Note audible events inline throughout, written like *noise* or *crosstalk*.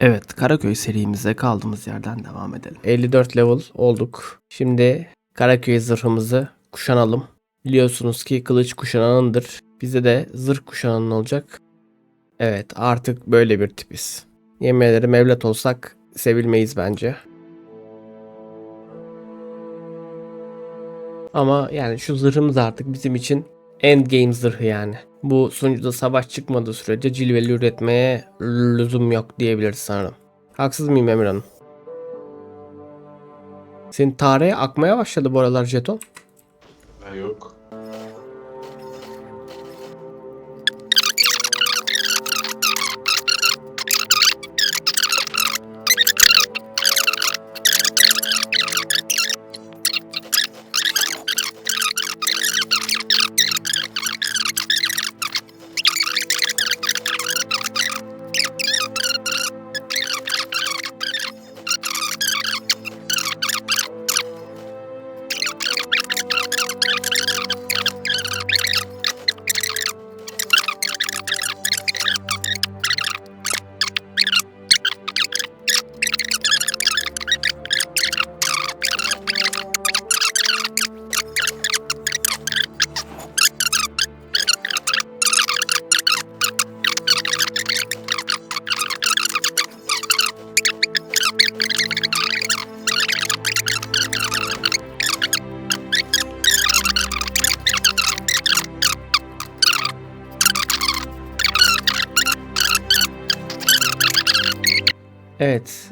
Evet, Karaköy serimize kaldığımız yerden devam edelim. 54 level olduk. Şimdi Karaköy zırhımızı kuşanalım. Biliyorsunuz ki kılıç kuşananındır. Bize de zırh kuşananın olacak. Evet artık böyle bir tipiz. Yemin ederim evlat olsak sevilmeyiz bence. Ama yani şu zırhımız artık bizim için endgame zırhı yani. Bu sunucuda savaş çıkmadığı sürece cilveli üretmeye lüzum yok diyebiliriz sanırım. Haksız mıyım Emir Hanım? Senin tarihe akmaya başladı bu aralar jeton. Ha yok. Evet.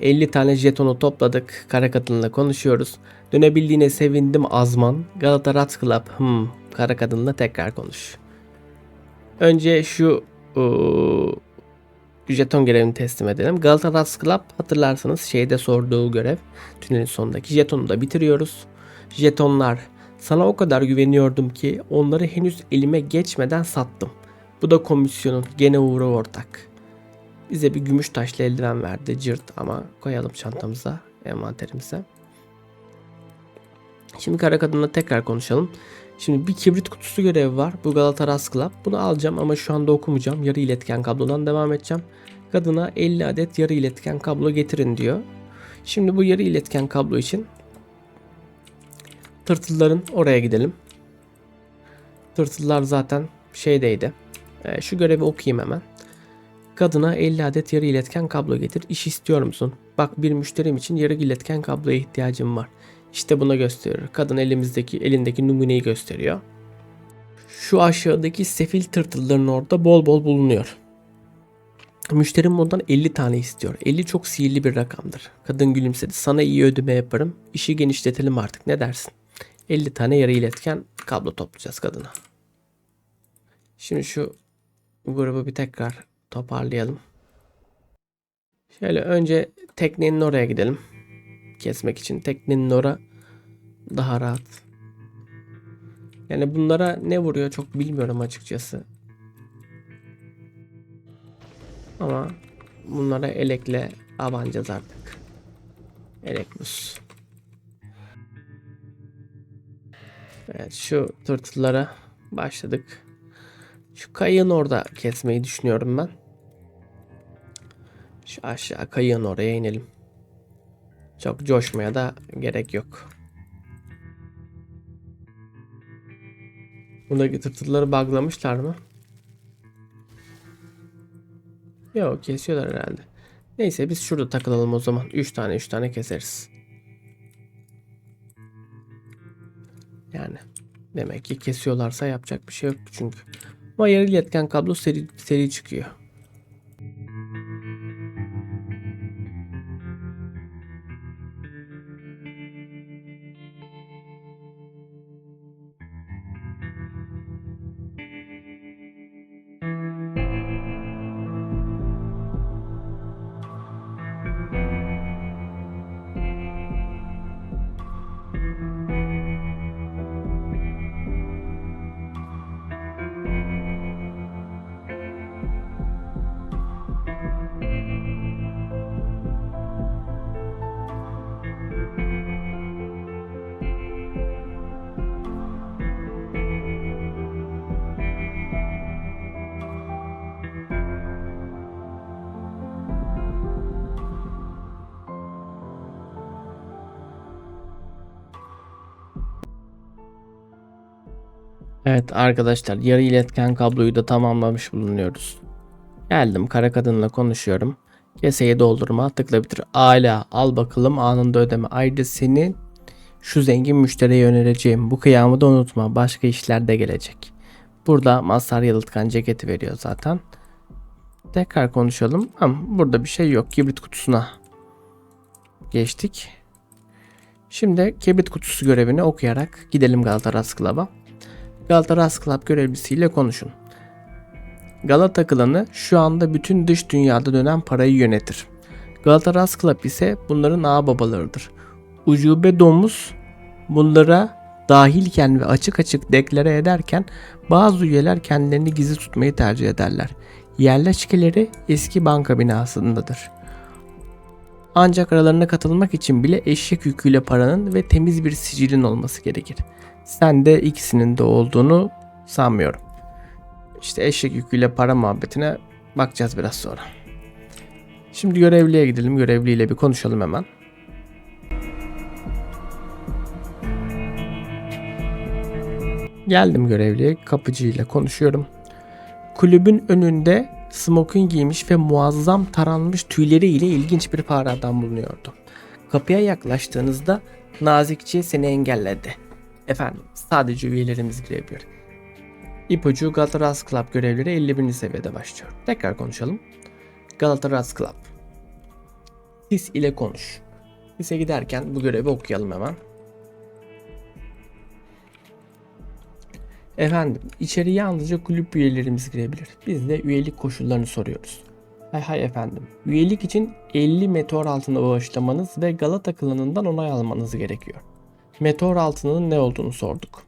50 tane jetonu topladık. Kara kadınla konuşuyoruz. Dönebildiğine sevindim Azman. Galata Rat Club. Hmm. Kara kadınla tekrar konuş. Önce şu ıı, jeton görevini teslim edelim. Galata Rat Club hatırlarsanız şeyde sorduğu görev. Tünelin sonundaki jetonu da bitiriyoruz. Jetonlar. Sana o kadar güveniyordum ki onları henüz elime geçmeden sattım. Bu da komisyonun gene uğru ortak. Bize bir gümüş taşlı eldiven verdi cırt ama koyalım çantamıza, envanterimize. Şimdi kara kadınla tekrar konuşalım. Şimdi bir kibrit kutusu görevi var. Bu Galatasaray Club. Bunu alacağım ama şu anda okumayacağım. Yarı iletken kablodan devam edeceğim. Kadına 50 adet yarı iletken kablo getirin diyor. Şimdi bu yarı iletken kablo için tırtılların oraya gidelim. Tırtıllar zaten şeydeydi. Ee, şu görevi okuyayım hemen. Kadına 50 adet yarı iletken kablo getir. İş istiyor musun? Bak bir müşterim için yarı iletken kabloya ihtiyacım var. İşte buna gösteriyor. Kadın elimizdeki elindeki numuneyi gösteriyor. Şu aşağıdaki sefil tırtılların orada bol bol bulunuyor. Müşterim ondan 50 tane istiyor. 50 çok sihirli bir rakamdır. Kadın gülümsedi. Sana iyi ödeme yaparım. İşi genişletelim artık. Ne dersin? 50 tane yarı iletken kablo toplayacağız kadına. Şimdi şu grubu bir tekrar toparlayalım. Şöyle önce teknenin oraya gidelim. Kesmek için teknenin ora daha rahat. Yani bunlara ne vuruyor çok bilmiyorum açıkçası. Ama bunlara elekle abanacağız artık. Eleklus. Evet şu tırtıllara başladık. Şu kayığın orada kesmeyi düşünüyorum ben. Şu aşağı kayığın oraya inelim. Çok coşmaya da gerek yok. Buradaki tırtılları buglamışlar mı? Yok kesiyorlar herhalde. Neyse biz şurada takılalım o zaman. 3 tane 3 tane keseriz. Yani demek ki kesiyorlarsa yapacak bir şey yok çünkü. Ama iletken kablo seri, seri çıkıyor. Evet arkadaşlar yarı iletken kabloyu da tamamlamış bulunuyoruz. Geldim kara kadınla konuşuyorum. Keseyi doldurma tıkla bitir. Ala al bakalım anında ödeme. Ayrıca seni şu zengin müşteriye önereceğim. Bu kıyamı da unutma. Başka işler de gelecek. Burada mazhar yalıtkan ceketi veriyor zaten. Tekrar konuşalım. Ama burada bir şey yok. Kibrit kutusuna geçtik. Şimdi kibrit kutusu görevini okuyarak gidelim Galatasaray Club'a. Galatasaray Club görevlisiyle konuşun. Galata klanı şu anda bütün dış dünyada dönen parayı yönetir. Galatasaray Club ise bunların ağababalarıdır. Ucube domuz bunlara dahilken ve açık açık deklare ederken bazı üyeler kendilerini gizli tutmayı tercih ederler. Yerleşkeleri eski banka binasındadır. Ancak aralarına katılmak için bile eşek yüküyle paranın ve temiz bir sicilin olması gerekir. Sen de ikisinin de olduğunu sanmıyorum. İşte eşek yüküyle para muhabbetine bakacağız biraz sonra. Şimdi görevliye gidelim. Görevliyle bir konuşalım hemen. Geldim görevliye. Kapıcıyla konuşuyorum. Kulübün önünde smoking giymiş ve muazzam taranmış tüyleriyle ilginç bir fare adam bulunuyordu. Kapıya yaklaştığınızda nazikçe seni engelledi. Efendim sadece üyelerimiz girebilir. İpucu Galatasaray Club görevleri 51. seviyede başlıyor. Tekrar konuşalım. Galatasaray Club. Sis ile konuş. Sis'e giderken bu görevi okuyalım hemen. Efendim, içeri yalnızca kulüp üyelerimiz girebilir. Biz de üyelik koşullarını soruyoruz. Hay hay efendim. Üyelik için 50 meteor altını bağışlamanız ve Galata klanından onay almanız gerekiyor. Meteor altının ne olduğunu sorduk.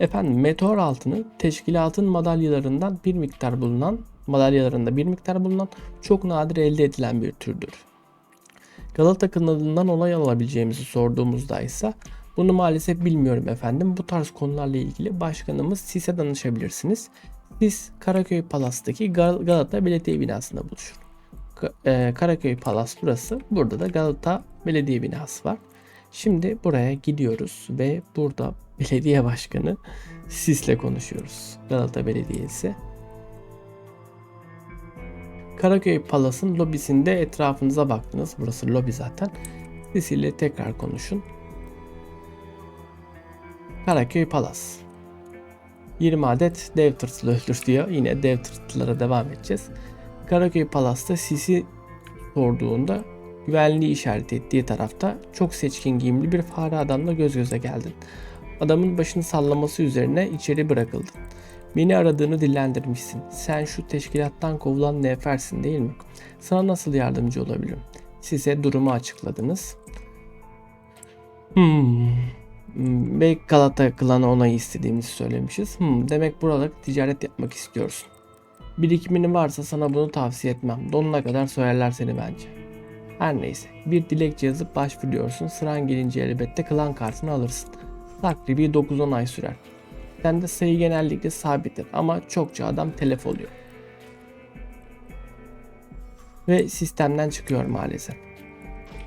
Efendim meteor altını teşkilatın madalyalarından bir miktar bulunan, madalyalarında bir miktar bulunan çok nadir elde edilen bir türdür. Galata klanından onay alabileceğimizi sorduğumuzda ise bunu maalesef bilmiyorum efendim. Bu tarz konularla ilgili başkanımız Sis'e danışabilirsiniz. Sis Karaköy Palas'taki Gal- Galata Belediye binasında buluşur. E, Karaköy Palas burası. Burada da Galata Belediye binası var. Şimdi buraya gidiyoruz ve burada *laughs* belediye başkanı Sis'le konuşuyoruz. Galata Belediyesi. Karaköy Palas'ın lobisinde etrafınıza baktınız. Burası lobi zaten. Sis ile tekrar konuşun. Karaköy Palas. 20 adet dev tırtıl öldür diyor. Yine dev tırtıllara devam edeceğiz. Karaköy Palas'ta Sisi sorduğunda güvenliği işaret ettiği tarafta çok seçkin giyimli bir fare adamla göz göze geldin. Adamın başını sallaması üzerine içeri bırakıldın. Beni aradığını dillendirmişsin. Sen şu teşkilattan kovulan nefersin değil mi? Sana nasıl yardımcı olabilirim? Size durumu açıkladınız. Hmm. Hmm, Ve Galata klanı onayı istediğimizi söylemişiz. Hmm, demek burada ticaret yapmak istiyorsun. Birikiminin varsa sana bunu tavsiye etmem. Donuna kadar soyarlar seni bence. Her neyse. Bir dilekçe yazıp başvuruyorsun. Sıran gelince elbette klan kartını alırsın. Takribi 9-10 ay sürer. Sende sayı genellikle sabittir ama çokça adam telef oluyor. Ve sistemden çıkıyor maalesef.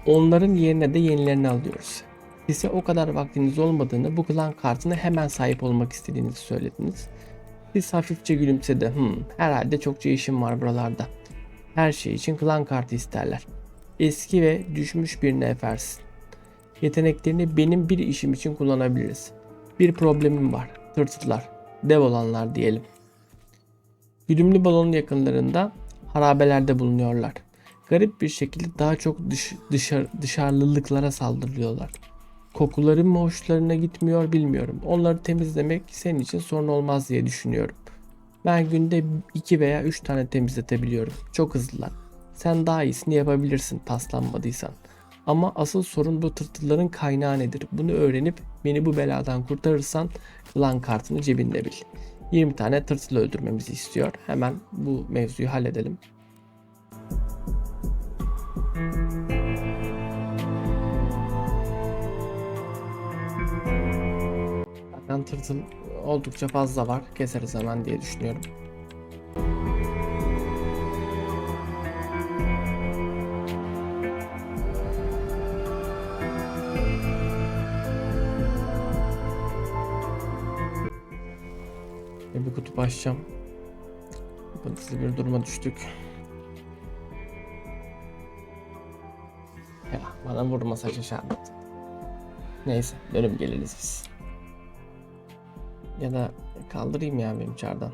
Onların yerine de yenilerini alıyoruz. Size o kadar vaktiniz olmadığını, bu klan kartına hemen sahip olmak istediğinizi söylediniz. Siz hafifçe gülümsedi. Hmm, herhalde çokça işim var buralarda. Her şey için klan kartı isterler. Eski ve düşmüş bir nefersin. Yeteneklerini benim bir işim için kullanabiliriz. Bir problemim var. Tırtıtlar. Dev olanlar diyelim. Güdümlü balonun yakınlarında harabelerde bulunuyorlar. Garip bir şekilde daha çok dış, dışarı, dışarılılıklara saldırıyorlar. Kokuları mı hoşlarına gitmiyor bilmiyorum. Onları temizlemek senin için sorun olmaz diye düşünüyorum. Ben günde 2 veya 3 tane temizletebiliyorum. Çok hızlılar. Sen daha iyisini yapabilirsin paslanmadıysan. Ama asıl sorun bu tırtılların kaynağı nedir? Bunu öğrenip beni bu beladan kurtarırsan klan kartını cebinde bil. 20 tane tırtıl öldürmemizi istiyor. Hemen bu mevzuyu halledelim. Zaten tırtıl oldukça fazla var. Keseriz hemen diye düşünüyorum. Başlayacağım. Hızlı bir duruma düştük. Ya bana vurma saçı şerbet. Neyse dönüp geliriz biz. Ya da kaldırayım ya benim çardan.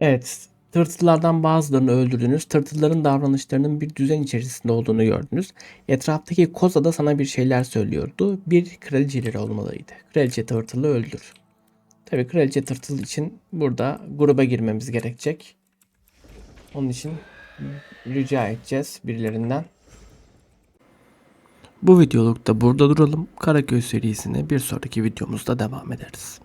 Evet, tırtıllardan bazılarını öldürdünüz. Tırtılların davranışlarının bir düzen içerisinde olduğunu gördünüz. Etraftaki koza da sana bir şeyler söylüyordu. Bir kraliçeleri olmalıydı. Kraliçe tırtılı öldür. Tabii kraliçe tırtıl için burada gruba girmemiz gerekecek. Onun için rica edeceğiz birilerinden. Bu videolukta burada duralım. Karaköy serisine bir sonraki videomuzda devam ederiz.